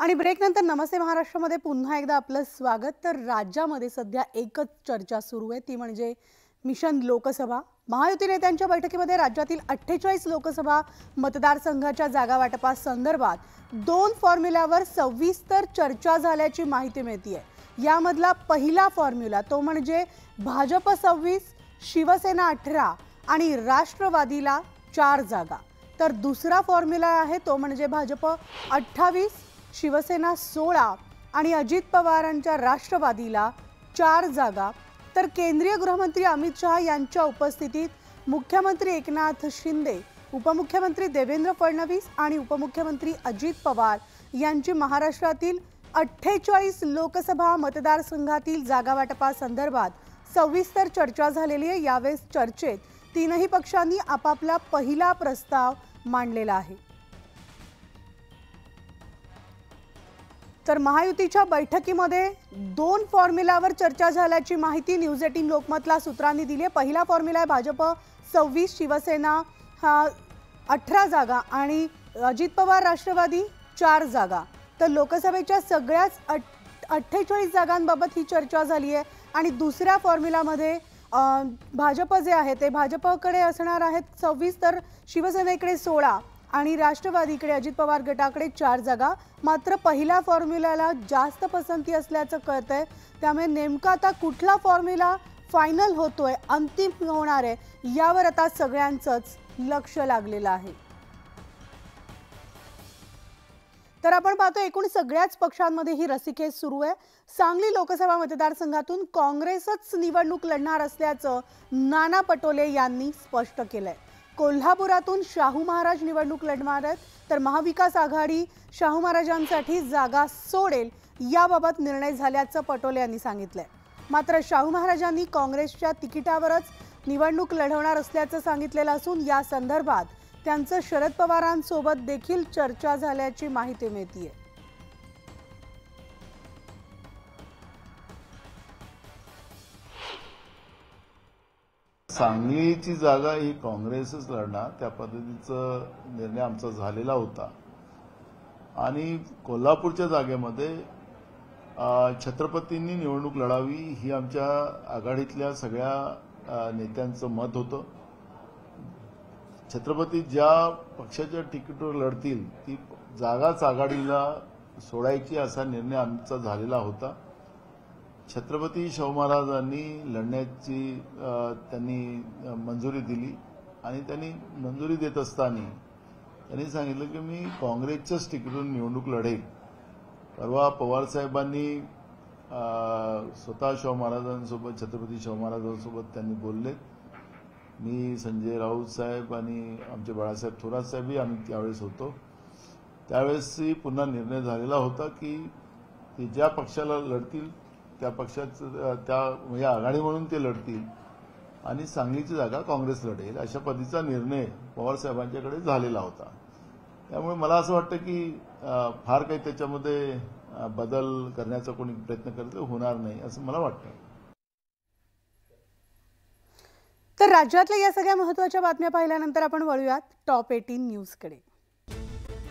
आणि ब्रेकनंतर नमस्ते महाराष्ट्रामध्ये पुन्हा एकदा आपलं स्वागत. तर राज्यामध्ये सध्या एकच चर्चा सुरू आहे. ती म्हणजे मिशन लोकसभा. महायुती नेत्यांच्या बैठकीमध्ये राज्यातील अठ्ठेचाळीस लोकसभा मतदारसंघाच्या जागा वाटपासंदर्भात दोन फॉर्म्युल्यावर सविस्तर चर्चा झाल्याची माहिती मिळते यामधला पहिला फॉर्म्युला तो म्हणजे भाजप सव्वीस शिवसेना अठरा आणि राष्ट्रवादीला चार जागा. तर दुसरा फॉर्म्युला आहे तो म्हणजे भाजप अठ्ठावीस शिवसेना सोळा आणि अजित पवारांच्या राष्ट्रवादीला चार जागा. तर केंद्रीय गृहमंत्री अमित शहा यांच्या उपस्थितीत मुख्यमंत्री एकनाथ शिंदे उपमुख्यमंत्री देवेंद्र फडणवीस आणि उपमुख्यमंत्री अजित पवार यांची महाराष्ट्रातील अठ्ठेचाळीस लोकसभा मतदारसंघातील जागावाटपासंदर्भात सविस्तर चर्चा झालेली आहे. यावेळेस चर्चेत तीनही पक्षांनी आपापला पहिला प्रस्ताव मांडलेला आहे. तर महायुतीच्या बैठकीमध्ये दोन फॉर्म्युलावर चर्चा झाल्याची माहिती न्यूज एटीन लोकमतला सूत्रांनी दिली आहे. पहिला फॉर्म्युला आहे भाजप सव्वीस शिवसेना हा अठरा जागा आणि अजित पवार राष्ट्रवादी चार जागा. तर लोकसभेच्या सगळ्याच अठ अठ्ठेचाळीस जागांबाबत ही चर्चा झाली आहे. आणि दुसऱ्या फॉर्म्युलामध्ये भाजप जे आहे ते भाजपकडे असणार आहेत सव्वीस तर शिवसेनेकडे सोळा. आणि राष्ट्रवादीकडे अजित पवार गटाकडे चार जागा. मात्र पहिल्या फॉर्म्युल्याला जास्त पसंती असल्याचं कळतंय. त्यामुळे नेमका आता कुठला फॉर्म्युला फायनल होतोय अंतिम होणार आहे यावर आता सगळ्यांचंच लक्ष लागलेलं आहे. तर आपण पाहतो एकूण सगळ्याच पक्षांमध्ये ही रसिकेस सुरू आहे. सांगली लोकसभा मतदारसंघातून काँग्रेसच निवडणूक लढणार असल्याचं नाना पटोले यांनी स्पष्ट केलंय. कोल्हापुरातून शाहू महाराज निवडणूक लढणार आहेत. तर महाविकास आघाडी शाहू महाराजांसाठी जागा सोडेल याबाबत निर्णय झाल्याचं पटोले यांनी सांगितलंय. मात्र शाहू महाराजांनी काँग्रेसच्या तिकिटावरच निवडणूक लढवणार असल्याचं सांगितलेलं असून या संदर्भात त्यांचं शरद पवारांसोबत देखील चर्चा झाल्याची माहिती मिळतीये. सांगलीची जागा ही काँग्रेसच लढणार त्या पद्धतीचा निर्णय आमचा झालेला होता. आणि कोल्हापूरच्या जागेमध्ये छत्रपतींनी निवडणूक लढावी ही आमच्या आघाडीतल्या सगळ्या नेत्यांचं मत होतं. छत्रपती ज्या पक्षाच्या तिकीटवर लढतील ती जागाच आघाडीला सोडायची असा निर्णय आमचा झालेला होता. छत्रपती शाहू महाराजांनी लढण्याची त्यांनी मंजुरी दिली आणि त्यांनी मंजुरी देत असताना त्यांनी सांगितलं की मी काँग्रेसच्याच तिकीटून निवडणूक लढेल. परवा पवार साहेबांनी स्वतः शाहू महाराजांसोबत छत्रपती शाहू महाराजांसोबत त्यांनी बोलले. मी संजय राऊत साहेब आणि आमचे बाळासाहेब थोरात साहेबही आम्ही त्यावेळेस होतो. त्यावेळेसही पुन्हा निर्णय झालेला होता की ते ज्या पक्षाला लढतील त्या पक्षाचं त्या म्हणजे आघाडी म्हणून ते लढतील. आणि सांगलीची जागा काँग्रेस लढेल अशा पद्धतीचा निर्णय पवार साहेबांच्याकडे झालेला होता. त्यामुळे मला असं वाटतं की फार काही त्याच्यामध्ये बदल करण्याचा कोणी प्रयत्न करत होणार नाही असं मला वाटतं. तर राज्यातल्या या सगळ्या महत्त्वाच्या बातम्या पाहिल्यानंतर आपण वळूयात. Top eighteen न्यूजकडे.